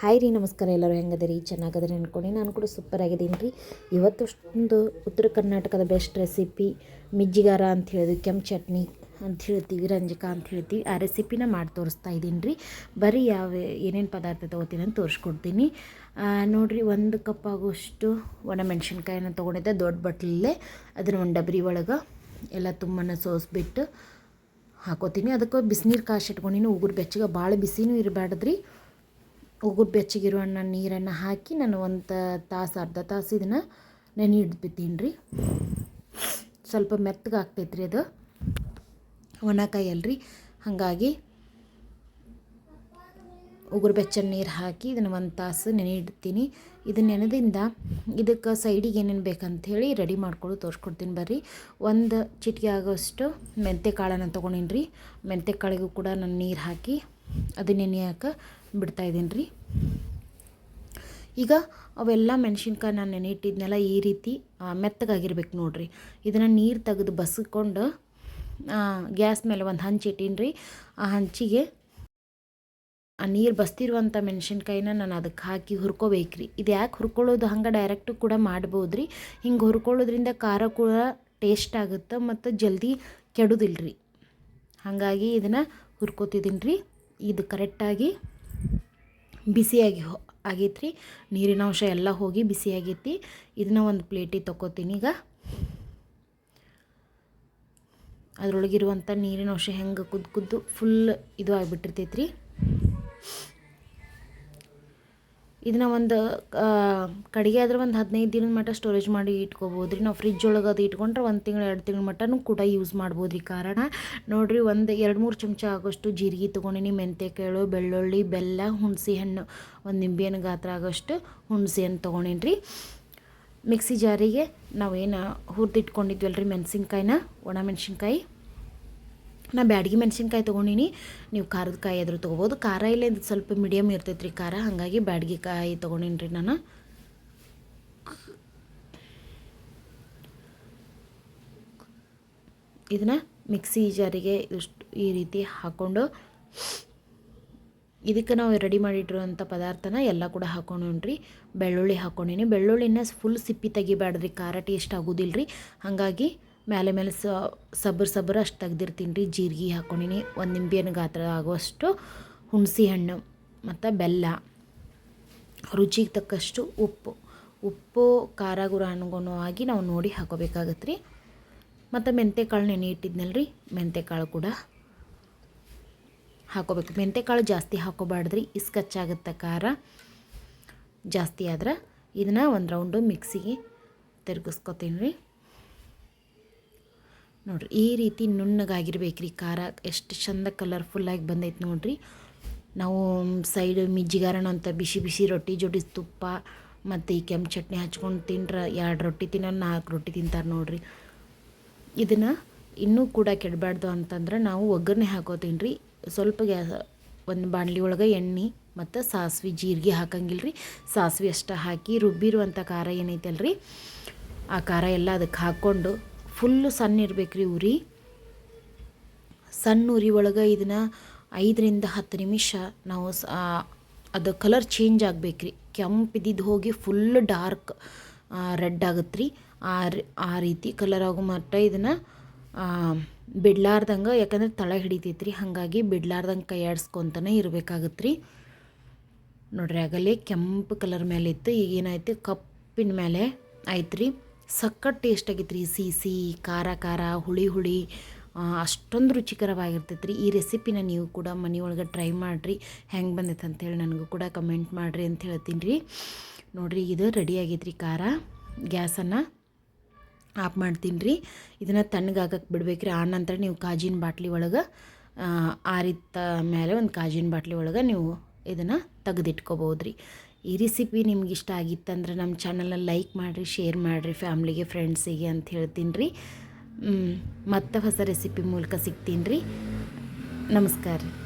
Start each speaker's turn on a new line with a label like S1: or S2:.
S1: Hi ರೀ, ನಮಸ್ಕಾರ ಎಲ್ಲರೂ ಹೆಂಗದಿರಿ? ಚೆನ್ನಾಗದ್ರಿ ಅಂದ್ಕೊಂಡು ನಾನು ಕೂಡ ಸೂಪರ್ ಆಗಿದ್ದೀನಿ ರೀ. ಇವತ್ತೊಂದು ಉತ್ತರ ಕರ್ನಾಟಕದ ಬೆಸ್ಟ್ ರೆಸಿಪಿ ಮಿಜ್ಜಿಗಾರ ಅಂತ ಹೇಳಿದ್ವಿ ಕೆಂಪು ಚಟ್ನಿ ಅಂತ ಹೇಳ್ತೀವಿ, ರಂಜಕ ಅಂತ ಹೇಳ್ತೀವಿ, ಆ ರೆಸಿಪಿನ ಮಾಡಿ ತೋರಿಸ್ತಾ ಇದ್ದೀನಿ ರೀ. ಬರೀ ಯಾವ ಏನೇನು ಪದಾರ್ಥ ತೊಗೋತೀನಿ ಅಂತ ತೋರಿಸ್ಕೊಡ್ತೀನಿ. ನೋಡಿರಿ, ಒಂದು ಕಪ್ ಆಗೋಷ್ಟು ಒಣಮೆಣ್ಸಿನ್ಕಾಯಿನ ತೊಗೊಂಡಿದ್ದೆ, ದೊಡ್ಡ ಬಟ್ಲಲ್ಲೇ. ಅದನ್ನ ಒಂದು ಡಬ್ರಿ ಒಳಗೆ ಎಲ್ಲ ತುಂಬನ ಸೋಸ್ಬಿಟ್ಟು ಹಾಕೋತೀನಿ. ಅದಕ್ಕೆ ಬಿಸಿನೀರು ಕಾಯಿಸಿಟ್ಕೊಂಡಿನಿ ಉಗುರು ಬೆಚ್ಚಗೆ ಭಾಳ ಬಿಸಿನೂ ಇರಬಾರ್ದ್ರಿ ಉಗುರು ಬೆಚ್ಚಗಿರೋ ಅನ್ನ ನೀರನ್ನು ಹಾಕಿ ನಾನು ಒಂದು ತಾಸು, ಅರ್ಧ ತಾಸು ಇದನ್ನು ನೆನೆ ಇಡ್ಬಿತ್ತೀನಿ ರೀ. ಸ್ವಲ್ಪ ಮೆತ್ತಗೆ ಆಗ್ತೈತ್ರಿ ಅದು. ಒಣಕಾಯಿ ಅಲ್ರಿ. ಹಾಗಾಗಿ ಉಗುರು ಬೆಚ್ಚನ ನೀರು ಹಾಕಿ ಇದನ್ನು ಒಂದು ತಾಸು ನೆನೆ ಇಡ್ತೀನಿ. ಇದು ನೆನೆದಿಂದ ಇದಕ್ಕೆ ಸೈಡಿಗೆ ಏನೇನು ಬೇಕಂಥೇಳಿ ರೆಡಿ ಮಾಡ್ಕೊಂಡು, ತೋರಿಸ್ಕೊಡ್ತೀನಿ ಬರ್ರಿ. ಒಂದು ಚಿಟಿಕೆ ಆಗೋಷ್ಟು ಮೆಂತೆ ಕಾಳನ್ನು ತೊಗೊಂಡಿನಿ ರೀ ಮೆಂತ್ಯ ಕಾಳಿಗೂ ಕೂಡ ನಾನು ನೀರು ಹಾಕಿ ಅದು ನೆನೆಯೋಕೆ ಬಿಡ್ತಾಯಿದ್ದೀನಿ ರೀ. ಈಗ ಅವೆಲ್ಲ ಮೆಣಸಿನ್ಕಾಯಿ ನಾನು ನೆನೆ ಇಟ್ಟಿದ್ನೆಲ್ಲ ಈ ರೀತಿ ಮೆತ್ತಗಾಗಿರ್ಬೇಕು ನೋಡಿರಿ. ಇದನ್ನು ನೀರು ತೆಗೆದು ಬಸ್ಕೊಂಡು ಗ್ಯಾಸ್ ಮೇಲೆ ಒಂದು ಹಂಚಿ ಇಟ್ಟೀನಿ ರೀ. ಆ ಹಂಚಿಗೆ ಆ ನೀರು ಬಸ್ತಿರುವಂಥ ಮೆಣಸಿನ್ಕಾಯಿನ ನಾನು ಅದಕ್ಕೆ ಹಾಕಿ ಹುರ್ಕೋಬೇಕು ರೀ. ಇದು ಯಾಕೆ ಹುರ್ಕೊಳ್ಳೋದು? ಹಂಗೆ ಡೈರೆಕ್ಟು ಕೂಡ ಮಾಡ್ಬೋದು ರೀ. ಹಿಂಗೆ ಹುರ್ಕೊಳ್ಳೋದ್ರಿಂದ ಖಾರ ಕೂಡ ಟೇಸ್ಟ್ ಆಗುತ್ತೆ ಮತ್ತು ಜಲ್ದಿ ಕೆಡೋದಿಲ್ಲ ರೀ ಹಾಗಾಗಿ ಇದನ್ನು ಹುರ್ಕೋತಿದ್ದೀನಿ ರೀ. ಇದು ಕರೆಕ್ಟಾಗಿ ಬಿಸಿಯಾಗಿ ಆಗೈತೆ ರೀ ನೀರಿನ ಅಂಶ ಎಲ್ಲ ಹೋಗಿ ಬಿಸಿ ಇದನ್ನ ಒಂದು ಪ್ಲೇಟಿಗೆ ತಗೋತೀನಿ ಈಗ. ಅದರೊಳಗಿರುವಂಥ ನೀರಿನ ಅಂಶ ಹೆಂಗೆ ಕುದ್ದು ಕುದ್ದು ಫುಲ್ ಇದು ಆಗಿಬಿಟ್ಟಿರ್ತೈತೆ ರೀ ಇದನ್ನ ಒಂದು ಕಡೆಗೆ ಆದ್ರೆ ಒಂದು ಹದಿನೈದು ದಿನದ ಮಟ್ಟ ಸ್ಟೋರೇಜ್ ಮಾಡಿ ಇಟ್ಕೋಬೋದು ರೀ ನಾವು ಫ್ರಿಜ್ ಒಳಗೆ ಅದು ಇಟ್ಕೊಂಡ್ರೆ ಒಂದು ತಿಂಗಳು, ಎರಡು ತಿಂಗಳ ಮಟ್ಟನೂ ಕೂಡ ಯೂಸ್ ಮಾಡ್ಬೋದು ರೀ ಕಾರಣ ನೋಡಿರಿ ಒಂದು ಎರಡು ಮೂರು ಚಮಚ ಆಗೋಷ್ಟು ಜೀರಿಗೆ ತೊಗೊಂಡಿನಿ ಮೆಂತ್ಯಕಾಳು ಬೆಳ್ಳುಳ್ಳಿ, ಬೆಲ್ಲ, ಹುಣಸೆ ಹಣ್ಣು, ಒಂದು ನಿಂಬೆಹಣ್ಣು ಗಾತ್ರ ಆಗೋಷ್ಟು ಹುಣಸೆ ಹಣ್ಣು ತೊಗೊಂಡಿನಿ ರೀ ಮಿಕ್ಸಿ ಜಾರಿಗೆ ನಾವೇನು ಹುರಿದಿಟ್ಕೊಂಡಿದ್ವಲ್ಲ ರೀ ಮೆಣಸಿನ್ಕಾಯಿನ, ಒಣ ಮೆಣಸಿನ್ಕಾಯಿ. ನಾ ಬ್ಯಾಡಗಿ ಮೆಣಸಿನ್ಕಾಯಿ ತೊಗೊಂಡಿನಿ. ನೀವು ಖಾರದ ಕಾಯಿ ಆದರೂ ತೊಗೋಬೋದು. ಖಾರ ಇಲ್ಲ ಸ್ವಲ್ಪ ಮೀಡಿಯಮ್ ಇರ್ತೈತೆ ರೀ ಖಾರ. ಹಾಗಾಗಿ ಬ್ಯಾಡಗಿ ಕಾಯಿ ತೊಗೊಂಡಿನಿ ರೀ ನಾನು. ಇದನ್ನು ಮಿಕ್ಸಿ ಜಾರಿಗೆ ಇಷ್ಟು ಈ ರೀತಿ ಹಾಕ್ಕೊಂಡು ಇದಕ್ಕೆ ನಾವು ರೆಡಿ ಮಾಡಿಟ್ಟಿರುವಂಥ ಪದಾರ್ಥನ ಎಲ್ಲ ಕೂಡ ಹಾಕೊಂಡ್ರಿ ಬೆಳ್ಳುಳ್ಳಿ ಹಾಕ್ಕೊಂಡಿನಿ ಬೆಳ್ಳುಳ್ಳಿನ ಫುಲ್ ಸಿಪ್ಪಿ ತೆಗಿಬ್ಯಾಡ್ರಿ. ಖಾರ ಟೇಸ್ಟ್ ಆಗೋದಿಲ್ಲ ರೀ ಹಾಗಾಗಿ ಮೇಲೆ ಮೇಲೆ ಸಬ್ರ ಸಬ್ಬರು ಅಷ್ಟು ತೆಗ್ದಿರ್ತೀನಿ ರೀ, ಜೀರಿಗೆ ಹಾಕ್ಕೊಂಡಿನಿ ಒಂದು ನಿಂಬೆ ಹಣ್ಣು ಗಾತ್ರ ಆಗುವಷ್ಟು ಹುಣಸೆ ಹಣ್ಣು ಮತ್ತು ಬೆಲ್ಲ. ರುಚಿಗೆ ತಕ್ಕಷ್ಟು ಉಪ್ಪು. ಉಪ್ಪು, ಖಾರ, ಗುರ ಅನುಗುಣವಾಗಿ ನಾವು ನೋಡಿ ಹಾಕೋಬೇಕಾಗತ್ತೆ ರೀ ಮತ್ತು ಮೆಂತ್ಯಕಾಳು ನೆನೆ ಇಟ್ಟಿದ್ನಲ್ಲ ರೀ ಮೆಂತ್ಯಕಾಳು ಕೂಡ ಹಾಕೋಬೇಕು. ಮೆಂತ್ಯಕಾಳು ಜಾಸ್ತಿ ಹಾಕೋಬಾರ್ದ್ರಿ ಇಸ್ಕಚ್ಚಾಗುತ್ತೆ ಖಾರ ಜಾಸ್ತಿ ಆದ್ರೆ. ಇದನ್ನು ಒಂದು ರೌಂಡು ಮಿಕ್ಸಿಗೆ ತಿರ್ಗಿಸ್ಕೊತೀನಿ ರೀ. ನೋಡ್ರಿ, ಈ ರೀತಿ ನುಣ್ಣಗಾಗಿರ್ಬೇಕು ರೀ ಖಾರ ಎಷ್ಟು ಚಂದ ಕಲರ್ಫುಲ್ಲಾಗಿ ಬಂದೈತೆ ನೋಡ್ರಿ. ನಾವು ಸೈಡ್ ಮಿಜ್ಜಿಗಾರಣ ಅಂತ ಬಿಸಿ ಬಿಸಿ ರೊಟ್ಟಿ ಜೋಡಿ ತುಪ್ಪ ಮತ್ತು ಈ ಕೆಂಪು ಚಟ್ನಿ ಹಚ್ಕೊಂಡು ತಿಂಡ್ರೆ ಎರಡು ರೊಟ್ಟಿ ತಿನ್ನೋ ನಾಲ್ಕು ರೊಟ್ಟಿ ತಿಂತಾರೆ ನೋಡ್ರಿ. ಇದನ್ನು ಇನ್ನೂ ಕೂಡ ಕೆಡಬಾರ್ದು ಅಂತಂದ್ರೆ ನಾವು ಒಗ್ಗರಣೆ ಹಾಕೋತೀನಿ ರೀ ಸ್ವಲ್ಪ ಗ್ಯಾಸ್ ಒಂದು ಬಾಣಲಿ ಒಳಗೆ ಎಣ್ಣೆ ಮತ್ತು ಸಾಸ್ವೆ ಜೀರಿಗೆ ಹಾಕಂಗಿಲ್ಲ ರೀ ಸಾಸ್ವೆ ಅಷ್ಟು ಹಾಕಿ ರುಬ್ಬಿರುವಂಥ ಖಾರ ಏನೈತಲ್ರಿ? ಆ ಖಾರ ಎಲ್ಲ ಅದಕ್ಕೆ ಹಾಕ್ಕೊಂಡು ಫುಲ್ಲು ಸಣ್ಣ ಇರಬೇಕ್ರಿ ಉರಿ ಸಣ್ಣ ಉರಿ ಒಳಗೆ ಇದನ್ನು ಐದರಿಂದ ಹತ್ತು ನಿಮಿಷ ನಾವು ಅದು ಕಲರ್ ಚೇಂಜ್ ಆಗಬೇಕ್ರಿ. ಕೆಂಪಿದ್ದು ಹೋಗಿ ಫುಲ್ ಡಾರ್ಕ್ ರೆಡ್ ಆಗುತ್ತೆ ರೀ, ಆ ರೀತಿ ಕಲರ್ ಆಗೋ ಮಟ್ಟ ಇದನ್ನು ಬಿಡ್ಲಾರ್ದಂಗೆ, ಯಾಕಂದ್ರೆ ತಳ ಹಿಡಿತೈತೆ ರೀ ಹಾಗಾಗಿ ಬಿಡ್ಲಾರ್ದಂಗೆ ಕೈ ಆಡಿಸ್ಕೊತಾನೆ ಇರಬೇಕಾಗತ್ತೆ ರೀ ನೋಡ್ರಿ, ಆಗಲೇ ಕೆಂಪು ಕಲರ್ ಮೇಲೆ ಇತ್ತು ಈಗ ಏನಾಯ್ತು ಕಪ್ಪಿನ ಮೇಲೆ ಆಯ್ತು ರೀ ಸಖತ್ ಟೇಸ್ಟ್ ರೀ ಸಿಹಿ ಖಾರ ಖಾರ, ಹುಳಿ ಹುಳಿ ಅಷ್ಟೊಂದು ರುಚಿಕರವಾಗಿರ್ತೈತೆ ರೀ ಈ ರೆಸಿಪಿನ ನೀವು ಕೂಡ ಮನೆಯೊಳಗೆ ಟ್ರೈ ಮಾಡಿರಿ. ಹೆಂಗೆ ಬಂದೈತೆ ಅಂಥೇಳಿ ನನಗೂ ಕೂಡ ಕಮೆಂಟ್ ಮಾಡಿರಿ ಅಂತ ಹೇಳ್ತೀನಿ ರೀ. ನೋಡಿರಿ, ಇದು ರೆಡಿ ಆಗೈತೆ ರೀ ಖಾರ. ಗ್ಯಾಸನ್ನು ಆಫ್ ಮಾಡ್ತೀನಿ ರೀ. ಇದನ್ನು ತಣ್ಣಗಾಗಕ್ಕೆ ಬಿಡ್ಬೇಕು ರೀ ಆ ನಂತರ ನೀವು ಕಾಜಿನ ಬಾಟ್ಲಿ ಒಳಗೆ ಆರಿತ ಮೇಲೆ ಒಂದು ಕಾಜಿನ ಬಾಟ್ಲಿ ಒಳಗೆ ನೀವು ಇದನ್ನು ತೆಗೆದಿಟ್ಕೋಬೋದು ರೀ ಈ ರೆಸಿಪಿ ನಿಮ್ಗೆ ಇಷ್ಟ ಆಗಿತ್ತಂದ್ರೆ ನಮ್ಮ ಚಾನಲಲ್ಲಿ ಲೈಕ್ ಮಾಡಿರಿ ಶೇರ್ ಮಾಡಿರಿ ಫ್ಯಾಮ್ಲಿಗೆ ಫ್ರೆಂಡ್ಸಿಗೆ ಅಂತ ಹೇಳ್ತೀನಿ ರೀ. ಮತ್ತೆ ಹೊಸ ರೆಸಿಪಿ ಮೂಲಕ ಸಿಗ್ತೀನಿ ರೀ. ನಮಸ್ಕಾರ ರೀ.